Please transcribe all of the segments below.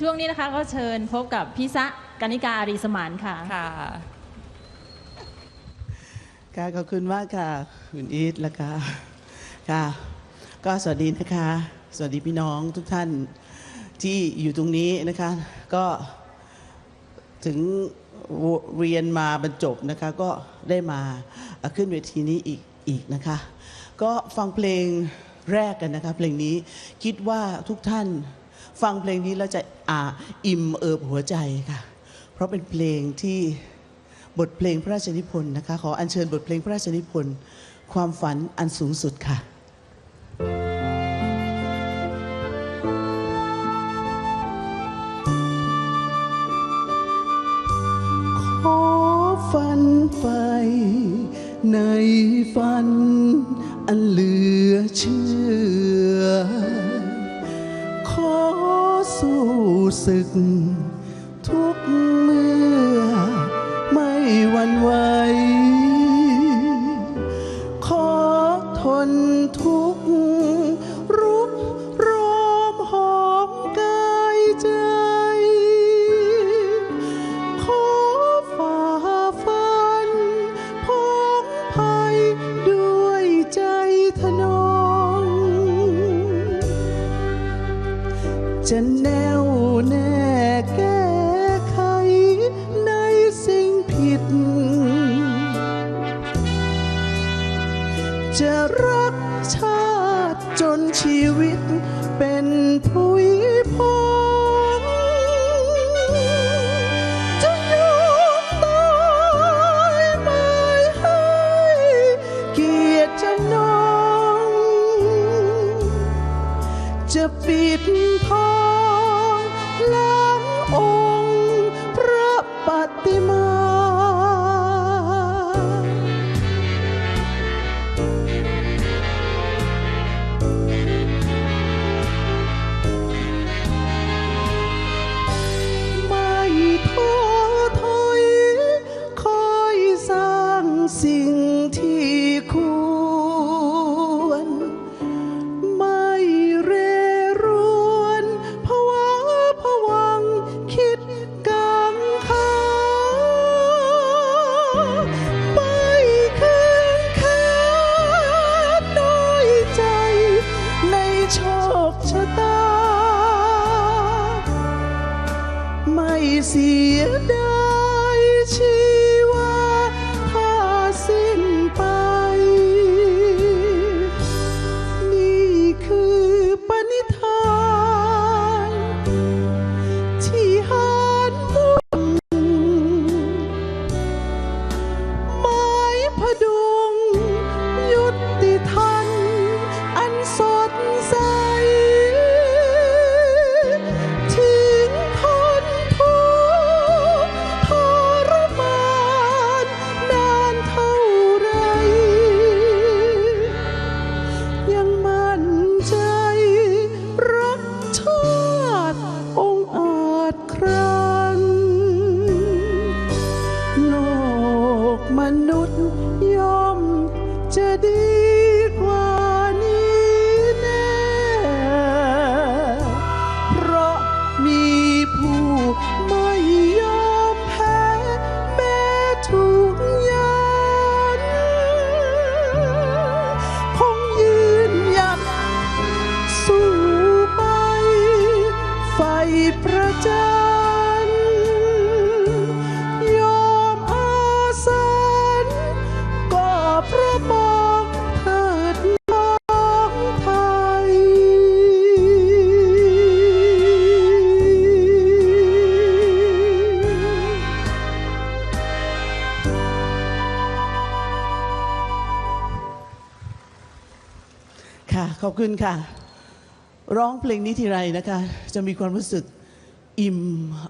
ช่วงนี้นะคะก็เชิญพบกับพี่ซะกานิกาอารีสมานค่ะ ค่ะค่ะขอบคุณมากค่ะคุณอีทแล้วก็ค่ะ ก็สวัสดีนะคะ สวัสดีพี่น้องทุกท่านที่อยู่ตรงนี้นะคะ ก็ถึงเรียนมาบรรจบนะคะก็ได้มาขึ้นเวทีนี้อีกอีกนะคะ ก็ฟังเพลงแรกกันนะคะ เพลงนี้คิดว่าทุกท่าน ฟังเพลงนี้แล้วจะอ่าอิ่มเอิบหัวใจค่ะ เพราะเป็นเพลงที่บทเพลงพระราชนิพนธ์นะคะ ขออัญเชิญบทเพลงพระราชนิพนธ์ความฝันอันสูงสุดค่ะ ขอฝันไปในฝันอันเหลือเชื่อ ขอสู้ศึก ทุกเมื่อไม่หวั่นไหว จะแนวแน่แก้ไขในสิ่งผิด จะรักชาติจนชีวิตเป็นผุยพงจะยอมตายไม่ให้เกียรติจำนงจะปิด เสียด อบคุณค่ะ ร้องเพลงนี้ทีไรนะคะ จะมีความรู้สึกอิ่ม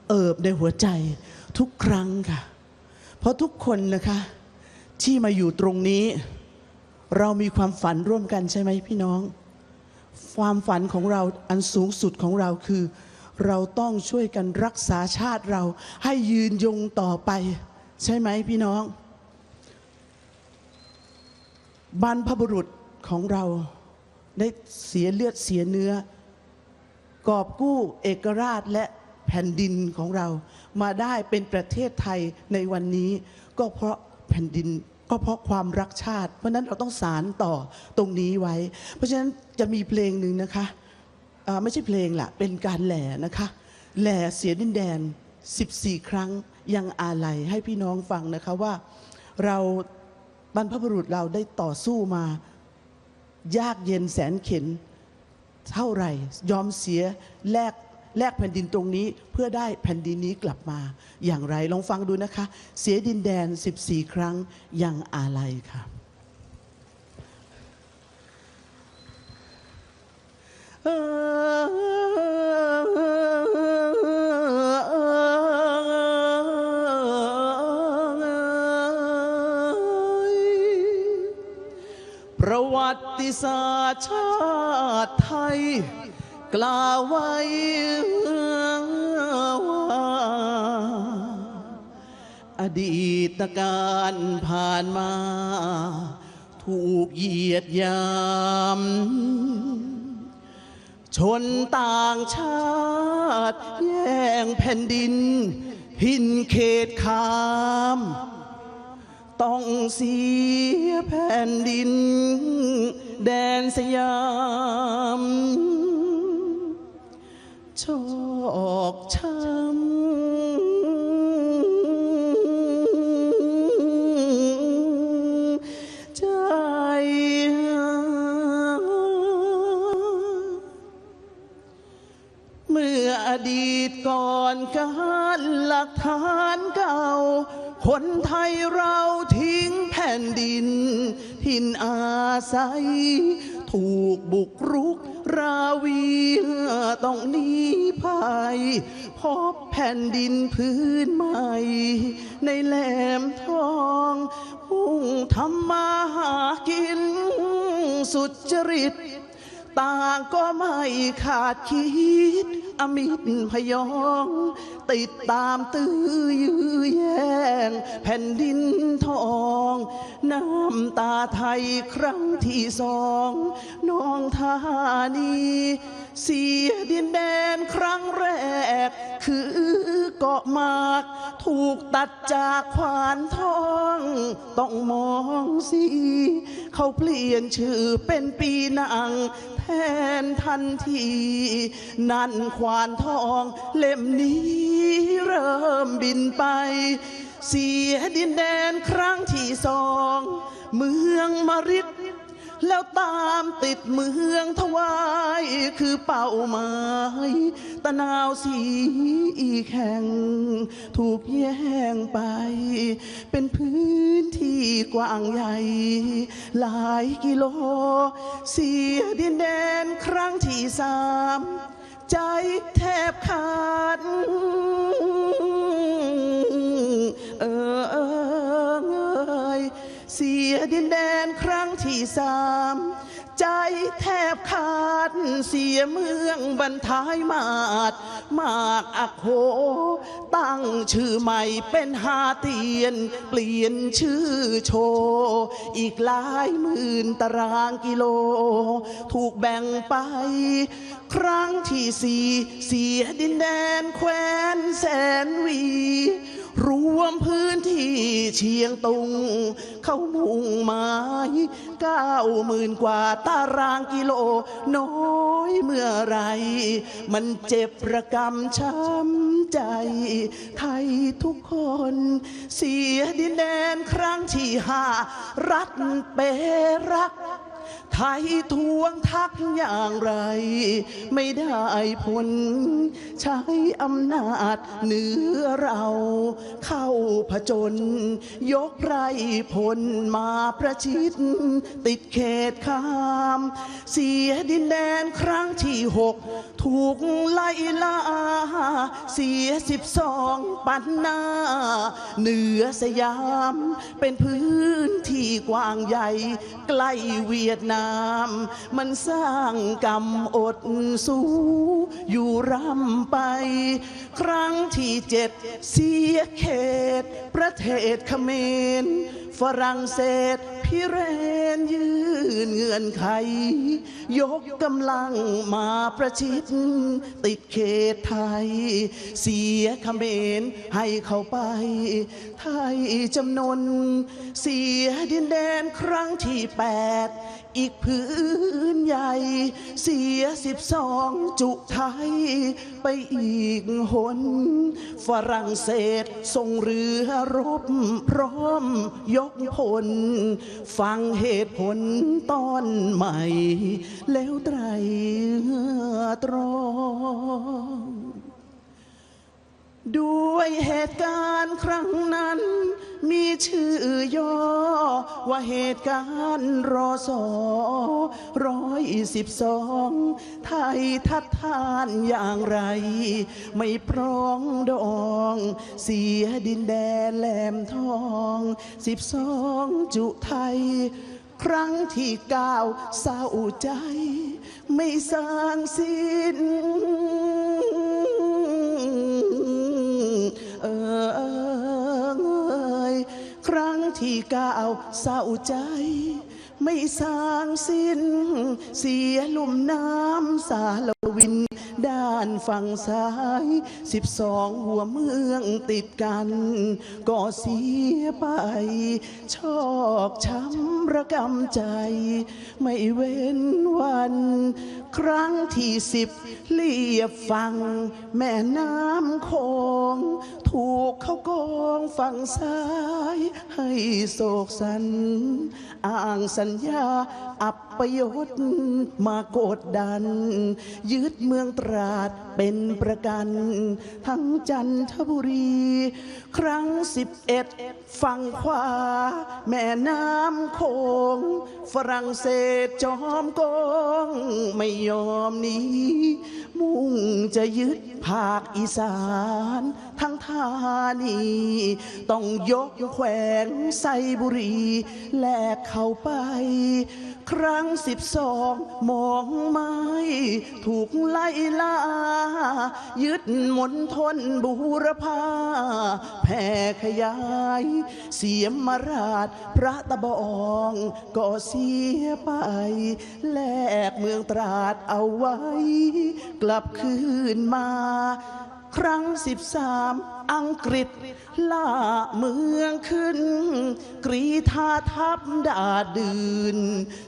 เอิบในหัวใจทุกครั้งค่ะ เพราะทุกคนนะคะ ที่มาอยู่ตรงนี้ เรามีความฝันร่วมกันใช่ไหมพี่น้อง ความฝันของเราอันสูงสุดของเราคือ เราต้องช่วยกันรักษาชาติเราให้ยืนยงต่อไป ใช่ไหมพี่น้องบรรพบุรุษของเรา ได้เสียเลือดเสียเนื้อ กอบกู้เอกราชและแผ่นดินของเรา มาได้เป็นประเทศไทยในวันนี้ ก็เพราะแผ่นดินก็เพราะความรักชาติ เพราะนั้นเราต้องสารต่อตรงนี้ไว้ เพราะฉะนั้นจะมีเพลงหนึ่งนะคะไม่ใช่เพลงละเป็นการแหล่นะคะ แหล่เสียดินแดน 14 ครั้งยังอาลัยให้พี่น้องฟังนะคะว่าเราบรรพบุรุษเราได้ต่อสู้มา ยากเย็นแสนเข็นเท่าไหร่ ยอมเสียแลกแลกแผ่นดินตรงนี้เพื่อได้แผ่นดินนี้กลับมา อย่างไรลองฟังดูนะคะ เสียดินแดน 14 ครั้งยังอาลัยค่ะประ ติศาสตร์ชาติไทย กล่าวไว้ว่า อดีตการผ่านมา ถูกเหยียดยาม ชนต่างชาติ แย่งแผ่นดินพินเขตขาม ต้องเสียแผ่นดิน แดนสยามชอกช้ำใจ เมื่ออดีตก่อนการหลักฐานเก่า คนไทยเรา ทินอาศัย ถูกบุกรุกราวีต้องหนีภัยพบแผ่นดินพื้นใหม่ ในแหลมทองมุ่งทำมาหากินสุจริต ต่างก็ไม่ขาดคิด อมิตรพยอง ติดตามตื้อยื้อแย่งแผ่นดินทอง น้ำตาไทยครั้งที่สอง น้องธานี เสียดินแดนครั้งแรก คือเกาะหมาก ถูกตัดจากขวานทอง ต้องมองสิเขาเปลี่ยนชื่อเป็นปีนังแทนทันที นั่นควานทองเล่มนี้เริ่มบินไป เสียดินแดนครั้งที่สอง เมืองมาริด แล้วตามติดเมืองทวายคือเป้าหมายตะนาวสีอีกแห่ง ถูกแย่งไป เป็นพื้นที่กว้างใหญ่ หลายกิโล เสียดินแดนครั้งที่สามใจแทบขาด เออ เสียดินแดนครั้งที่สามใจแทบขาดเสียเมืองบรรทายมาดมากอักโห ตั้งชื่อใหม่เป็นฮาเตียน เปลี่ยนชื่อโชว์อีกหลายหมื่นตารางกิโล ถูกแบ่งไป ครั้งที่สี่เสียดินแดนแคว้นแสนวี รวมพื้นที่เชียงตุง เข้ามุงหมายเก้าหมื่นกว่าตารางกิโล น้อยเมื่อไร มันเจ็บประกำช้ำใจ ไทยทุกคน เสียดินแดนครั้งที่ห้ารัฐเปรัก ไทยทวงทักอย่างไร ไม่ได้ผล ใช้อำนาจเหนือเรา เข้าผจญยกไรพลมาประชิด ติดเขตข้าม เสียดินแดนครั้งที่หก ถูกไล่ล่า เสียสิบสองปันหน้า เหนือสยาม เป็นพื้นที่กว้างใหญ่ ใกล้เวียดนามมันสร้างกรรมอดสู้ อยู่ร่ำไป ครั้งที่เจ็ดเสียเขต ประเทศเขมร ฝรั่งเศสพิเรนยืนเงื่อนไข ยกกำลังมาประชิด ติดเขตไทย เสียเขมรให้เข้าไป ไทยจำนวนเสียดินแดนครั้งที่แปด อีกพื้นใหญ่ เสียสิบสองจุไทย ไปอีกหน ฝรั่งเศสส่งเรือรบพร้อมยกพล ฟังเหตุผลตอนใหม่ แล้วไตรตรอง ด้วยเหตุการณ์ครั้งนั้น มีชื่อย่อ ว่าเหตุการณ์รอสอร้อยสิบสองไทยทัดทานอย่างไร ไม่พร้องดอง เสียดินแดนแหลมทองสิบสองจุไทย ครั้งที่เก้าเศร้าใจ ไม่สร้างสิ้น รั้งที่ก้าวเศร้าใจ ไม่สร้างสิ้น เสียลุ่มน้ำสาลวิน ด้านฝั่งซ้ายสิบสองหัวเมืองติดกัน ก็เสียไป ชอกช้ำระกำใจ ไม่เว้นวัน ครั้งที่สิบเลียบฟัง แม่น้ำโคง ถูกเขากองฝั่งซ้าย ให้โศกสันอ้างสัญญา อับประยศมากดดัน ยึดเมืองตราดเป็นประกัน ทั้งจันทบุรี ครั้งสิบเอ็ดฝั่งขวา แม่น้ำโคงฝรั่งเศสจอมกอง ไม่ยอมหนีมุ่งจะยึดภาคอีสาน ทั้งธานี ต้องยกแขวงไซบุรี แลกเข้าไป ครั้งสิบสองมองไม้ถูกไล่ล่า ยึดมณฑลบูรพาแผ่ขยาย เสียมราชพระตะบองก็เสียไป แลกเมืองตราดเอาไว้กลับคืนมา ครั้งสิบสามอังกฤษ ล่าเมืองขึ้น กรีธาทัพดาดืน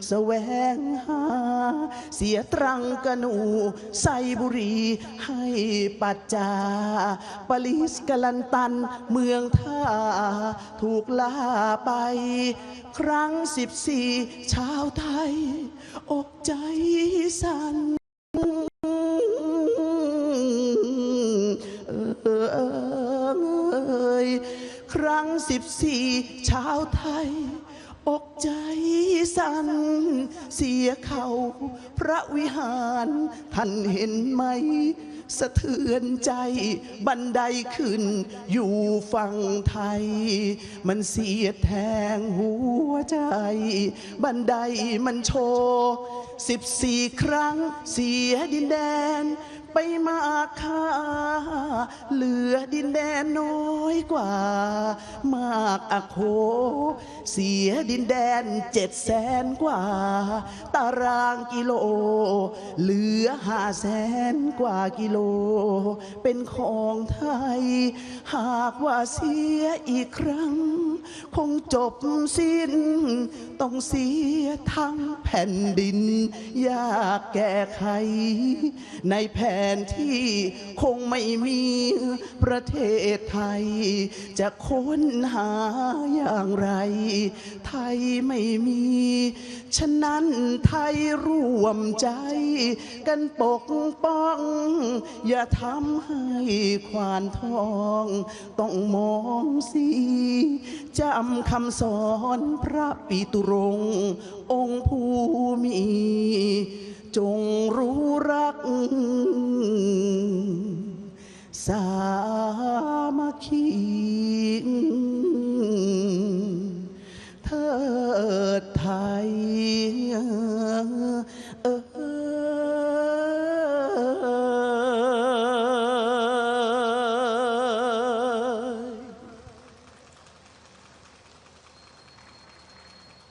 แสวงหา เสียตรังกะนูไซบุรีให้ปัจจา ปลิสกลันตันเมืองท่า ถูกล่าไป ครั้งสิบสี่ชาวไทย อกใจสั่น ยครั้งสิบสี่ชาวไทย อกใจสั่นเสียเขาพระวิหารท่านเห็นไหม สะเทือนใจบันไดขึ้น อยู่ฝั่งไทย มันเสียแทงหัวใจ บันไดมันโชว์สิบสี่ครั้งเสียดินแดน ไปมากค่าเหลือดินแดนน้อยกว่า มากอโค เสียดินแดนเจ็ดแสนกว่า ตารางกิโล เหลือห้าแสนกว่ากิโล เป็นของไทย หากว่าเสียอีกครั้ง คงจบสิ้น ต้องเสียทั้งแผ่นดิน ยากแก้ไขในแผนที่คงไม่มีประเทศไทย จะค้นหาอย่างไร ไทยไม่มี ฉะนั้นไทยร่วมใจกันปกป้อง อย่าทำให้ควานทอง ต้องมองสีจำคำสอนพระปิตุรงค์องค์ภูมี